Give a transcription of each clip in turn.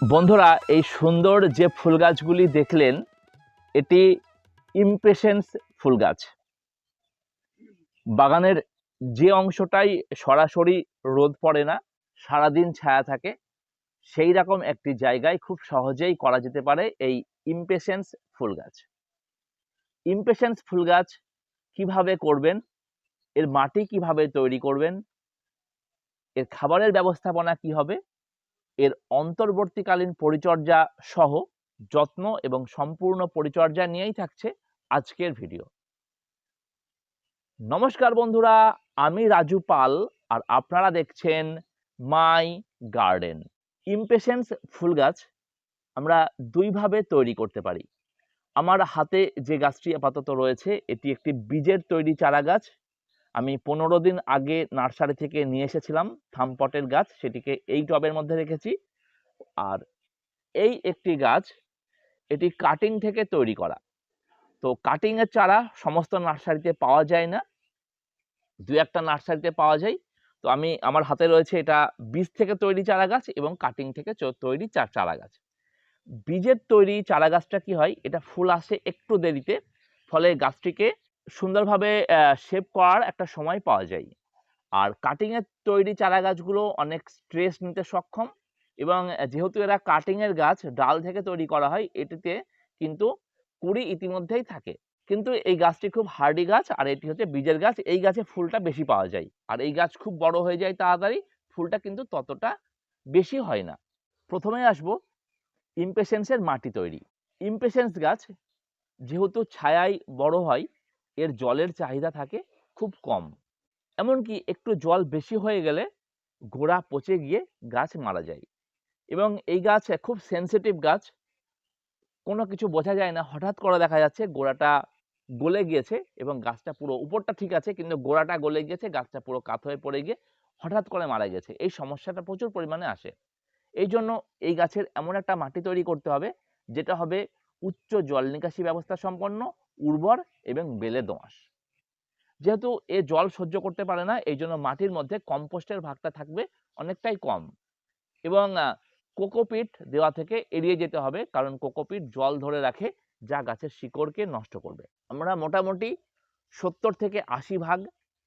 বন্ধুরা, এই সুন্দর যে ফুল গাছগুলি দেখলেন, এটি ইমপ্রেশনস ফুল গাছ বাগানের যে অংশটাই সরাসরি রোদ পড়ে না, সারাদিন ছায়া থাকে, সেই রকম একটি জায়গায় খুব সহজেই করা যেতে পারে এই ইমপেশেন্স ফুল গাছ ইমপেশেন্স ফুল গাছ কীভাবে করবেন, এর মাটি কীভাবে তৈরি করবেন, এর খাবারের ব্যবস্থাপনা কি হবে এর অন্তর্বর্তীকালীন পরিচর্যা সহ যত্ন এবং সম্পূর্ণ পরিচর্যা নিয়েই থাকছে আজকের ভিডিও। নমস্কার বন্ধুরা, আমি রাজু পাল আর আপনারা দেখছেন মাই গার্ডেন। ইমপেশেন্স ফুল গাছ আমরা দুইভাবে তৈরি করতে পারি। আমার হাতে যে গাছটি আপাতত রয়েছে, এটি একটি বীজের তৈরি চারা গাছ। আমি পনেরো দিন আগে নার্সারি থেকে নিয়ে এসেছিলাম থামপটের গাছ, সেটিকে এই টবের মধ্যে রেখেছি। আর এই একটি গাছ, এটি কাটিং থেকে তৈরি করা। তো কাটিং এর চারা সমস্ত নার্সারিতে পাওয়া যায় না। দু একটা নার্সারিতে পাওয়া যায়। তো আমি, আমার হাতে রয়েছে এটা বীজ থেকে তৈরি চারা গাছ এবং কাটিং থেকে তৈরি চারা গাছ। বীজের তৈরি চারা গাছটা কি হয়? এটা ফুল আসে একটু দেরিতে, ফলে গাছটিকে সুন্দরভাবে শেপ করার একটা সময় পাওয়া যায়। আর কাটিং এর তৈরি চারা গাছগুলো অনেক স্ট্রেস নিতে সক্ষম এবং যেহেতু এরা কাটিং এর গাছ, ডাল থেকে তৈরি করা হয়, এটিতে কিন্তু কুড়ি ইতিমধ্যেই থাকে। কিন্তু এই গাছটি খুব হার্ডি গাছ আর এটি হচ্ছে বীজের গাছ, এই গাছে ফুলটা বেশি পাওয়া যায়। আর এই গাছ খুব বড় হয়ে যায় তাড়াতাড়ি, ফুলটা কিন্তু ততটা বেশি হয় না। প্রথমে আসব ইমপেশেন্সের মাটি তৈরি। ইমপেশেন্স গাছ যেহেতু ছায়ায় বড় হয় এর জলের চাহিদা থাকে খুব কম। এমনকি একটু জল বেশি হয়ে গেলে গোড়া পচে গিয়ে গাছ মারা যায়। এবং এই গাছ খুব সেনসিটিভ গাছ। কোনো কিছু বোঝা যায় না। হঠাৎ করে দেখা যাচ্ছে গোড়াটা গলে গিয়েছে এবং গাছটা পুরো উপরটা ঠিক আছে কিন্তু গোড়াটা গলে গিয়েছে, গাছটা পুরো কাত হয়ে পড়ে গিয়ে হঠাৎ করে মারা গেছে এই সমস্যাটা প্রচুর পরিমাণে আসে। এই জন্য এই গাছের এমন একটা মাটি তৈরি করতে হবে, যেটা হবে উচ্চ জল নিকাশি ব্যবস্থা সম্পন্ন উর্বর এবং বেলে দোআঁশ। যেহেতু এ জল সহ্য করতে পারে না এই জন্য মাটির মধ্যে কম্পোস্টের ভাগটা থাকবে অনেকটাই কম। এবং কোকোপিট দেওয়া থেকে এড়িয়ে যেতে হবে, কারণ কোকোপিট জল ধরে রাখে, যা গাছের শিকড়কে নষ্ট করবে। আমরা মোটামুটি সত্তর থেকে আশি ভাগ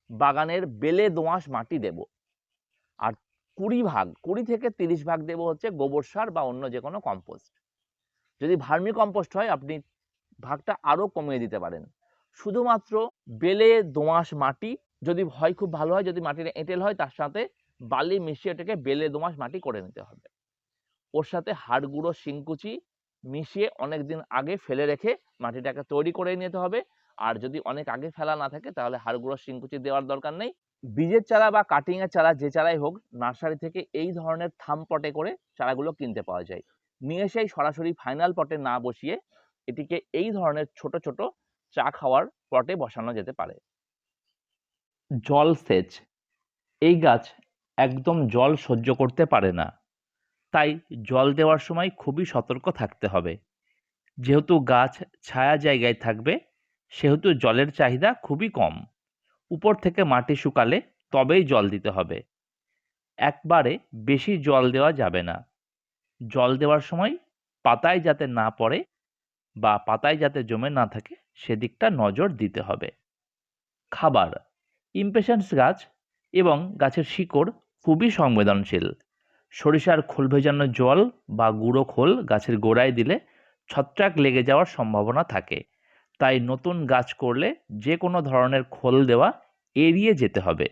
বাগানের বেলে দোআঁশ মাটি দেব। আর কুড়ি ভাগ, কুড়ি থেকে তিরিশ ভাগ দেব হচ্ছে গোবর সার বা অন্য যে কোনো কম্পোস্ট। যদি ভার্মি কম্পোস্ট হয়, আপনি ভাগটা আরও কমিয়ে দিতে পারেন। শুধুমাত্র বেলে দোআঁশ মাটি, যদি হয় খুব ভালো হয়, যদি মাটির এঁটেল হয়, তার সাথে বালি মিশিয়ে এটাকে বেলে দোআঁশ মাটি করে নিতে হবে। ওর সাথে হাড় গুঁড়ো শিংকুচি মিশিয়ে অনেক দিন আগে ফেলে রেখে মাটিটাকে তৈরি করে নিতে হবে। আর যদি অনেক আগে ফেলা না থাকে, তাহলে হাড় গুঁড়ো শিংকুচি দেওয়ার দরকার নেই। বীজের চারা বা কাটিং এর চারা, যে চারাই হোক নার্সারি থেকে এই ধরনের থাম পটে করে চারাগুলো কিনতে পাওয়া যায়। নিয়ে এসেই সরাসরি ফাইনাল পটে না বসিয়ে এটিকে এই ধরনের ছোট ছোট চা খাওয়ার পটে বসানো যেতে পারে। জল সেচ। এই গাছ একদম জল সহ্য করতে পারে না। তাই জল দেওয়ার সময় খুবই সতর্ক থাকতে হবে। যেহেতু গাছ ছায়া জায়গায় থাকবে, সেহেতু জলের চাহিদা খুবই কম। উপর থেকে মাটি শুকালে তবেই জল দিতে হবে। একবারে বেশি জল দেওয়া যাবে না। জল দেওয়ার সময় পাতায় যাতে না পড়ে বা পাতায় যাতে জমে না থাকে, সেদিকটা নজর দিতে হবে। খাবার ইমপেশেন্স গাছ এবং গাছের শিকড় খুবই সংবেদনশীল। সরিষার খোল ভেজানো জল বা গুঁড়ো খোল গাছের গোড়ায় দিলে ছত্রাক লেগে যাওয়ার সম্ভাবনা থাকে। তাই নতুন গাছ করলে যে কোনো ধরনের খোল দেওয়া এড়িয়ে যেতে হবে।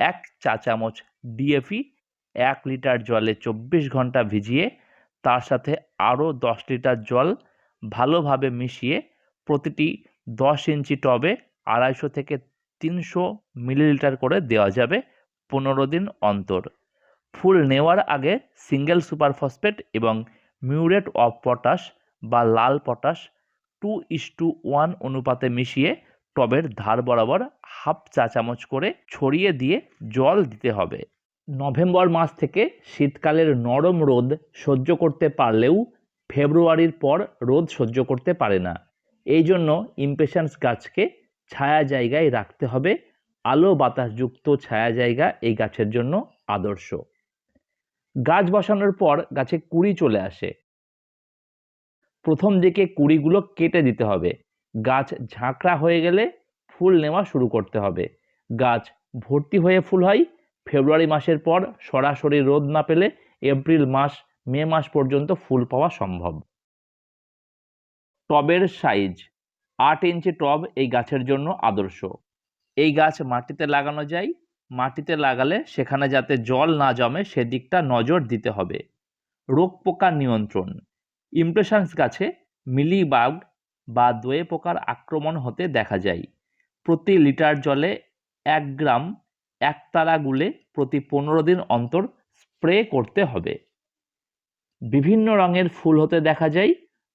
এক চা চামচ ডিএপি এক লিটার জলে চব্বিশ ঘণ্টা ভিজিয়ে, তার সাথে আরও দশ লিটার জল ভালোভাবে মিশিয়ে প্রতিটি দশ ইঞ্চি টবে আড়াইশো থেকে তিনশো মিলিলিটার করে দেওয়া যাবে পনেরো দিন অন্তর। ফুল নেওয়ার আগে সিঙ্গেল সুপার ফসফেট এবং মিউরেট অফ পটাশ বা লাল potash two is to one অনুপাতে মিশিয়ে টবের ধার বরাবর হাফ চা চামচ করে ছড়িয়ে দিয়ে জল দিতে হবে। নভেম্বর মাস থেকে শীতকালের নরম রোদ সহ্য করতে পারলেও ফেব্রুয়ারির পর রোদ সহ্য করতে পারে না। এই জন্য ইমপেশেন্স গাছকে ছায়া জায়গায় রাখতে হবে। আলো বাতাসযুক্ত ছায়া জায়গা এই গাছের জন্য আদর্শ। গাছ বসানোর পর গাছে কুড়ি চলে আসে। প্রথম দিকে কুড়িগুলো কেটে দিতে হবে। গাছ ঝাঁকড়া হয়ে গেলে ফুল নেওয়া শুরু করতে হবে। গাছ ভর্তি হয়ে ফুল হয়। ফেব্রুয়ারি মাসের পর সরাসরি রোদ না পেলে এপ্রিল মাস মে মাস পর্যন্ত ফুল পাওয়া সম্ভব। টবের সাইজ, আট ইঞ্চি টব এই গাছের জন্য আদর্শ। এই গাছ মাটিতে লাগানো যায়, মাটিতে লাগালে সেখানে যাতে জল না জমে সেদিকটা নজর দিতে হবে। রোগ পোকা নিয়ন্ত্রণ, ইমপ্রেশনস গাছে মিলিবাগ বা দোয়ে পোকার আক্রমণ হতে দেখা যায়। প্রতি লিটার জলে এক গ্রাম একতারা গুলে প্রতি পনেরো দিন অন্তর স্প্রে করতে হবে। বিভিন্ন রঙের ফুল হতে দেখা যায়।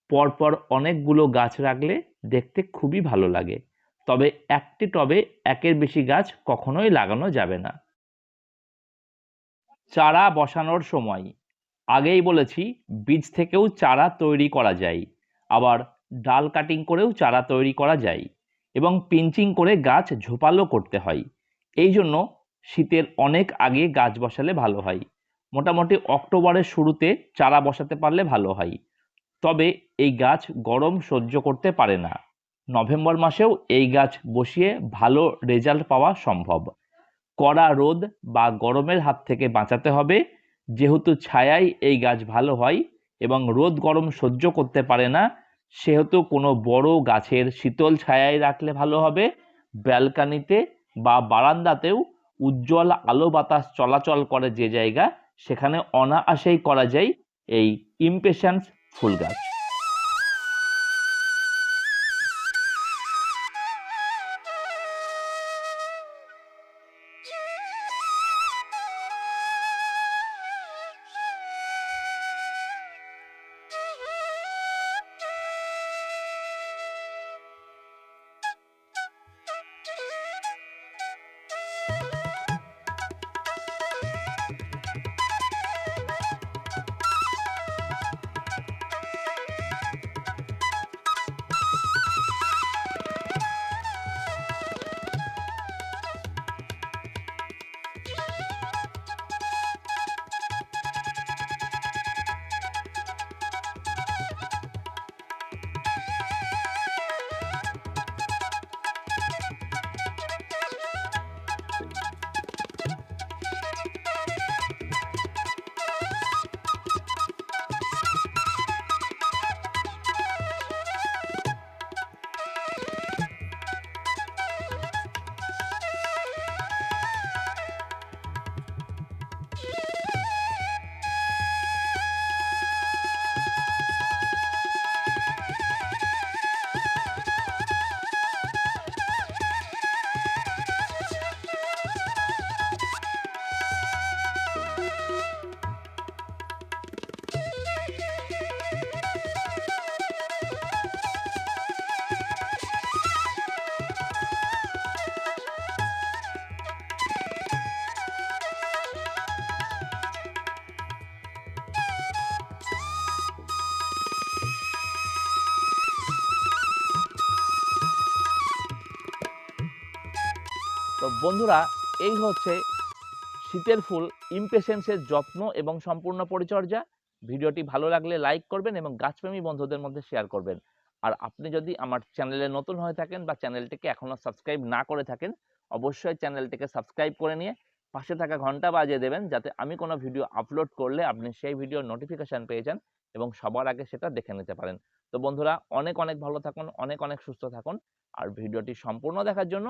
পরপর অনেকগুলো গাছ রাখলে দেখতে খুবই ভালো লাগে। তবে একটি টবে একের বেশি গাছ কখনোই লাগানো যাবে না। চারা বসানোর সময়। আগেই বলেছি, বীজ থেকেও চারা তৈরি করা যায়। আবার ডাল কাটিং করেও চারা তৈরি করা যায় এবং পিঞ্চিং করে গাছ ঝোপালো করতে হয়। এই জন্য শীতের অনেক আগে গাছ বসালে ভালো হয়। মোটামুটি অক্টোবরের শুরুতে চারা বসাতে পারলে ভালো হয়। তবে এই গাছ গরম সহ্য করতে পারে না। নভেম্বর মাসেও এই গাছ বসিয়ে ভালো রেজাল্ট পাওয়া সম্ভব। কড়া রোদ বা গরমের হাত থেকে বাঁচাতে হবে। যেহেতু ছায়ায় এই গাছ ভালো হয় এবং রোদ গরম সহ্য করতে পারে না, সেহেতু কোনো বড় গাছের শীতল ছায়ায় রাখলে ভালো হবে। ব্যালকানিতে বা বারান্দাতেও উজ্জ্বল আলো বাতাস চলাচল করে যে জায়গা সেখানে অনায়াসেই করা যায় এই ইমপেশেন্স ফুল গাছ। তো বন্ধুরা, এই হচ্ছে শীতের ফুল ইমপেশেন্সের যত্ন এবং সম্পূর্ণ পরিচর্যা। ভিডিওটি ভালো লাগলে লাইক করবেন এবং গাছপ্রেমী বন্ধুদের মধ্যে শেয়ার করবেন। আর আপনি যদি আমার চ্যানেলে নতুন হয়ে থাকেন বা চ্যানেলটিকে এখনও সাবস্ক্রাইব না করে থাকেন, অবশ্যই চ্যানেলটিকে সাবস্ক্রাইব করে নিয়ে পাশে থাকা ঘণ্টা বাজিয়ে দেবেন, যাতে আমি কোনো ভিডিও আপলোড করলে আপনি সেই ভিডিওর নোটিফিকেশান পেয়ে যান এবং সবার আগে সেটা দেখে নিতে পারেন। তো বন্ধুরা, অনেক অনেক ভালো থাকুন, অনেক অনেক সুস্থ থাকুন। আর ভিডিওটি সম্পূর্ণ দেখার জন্য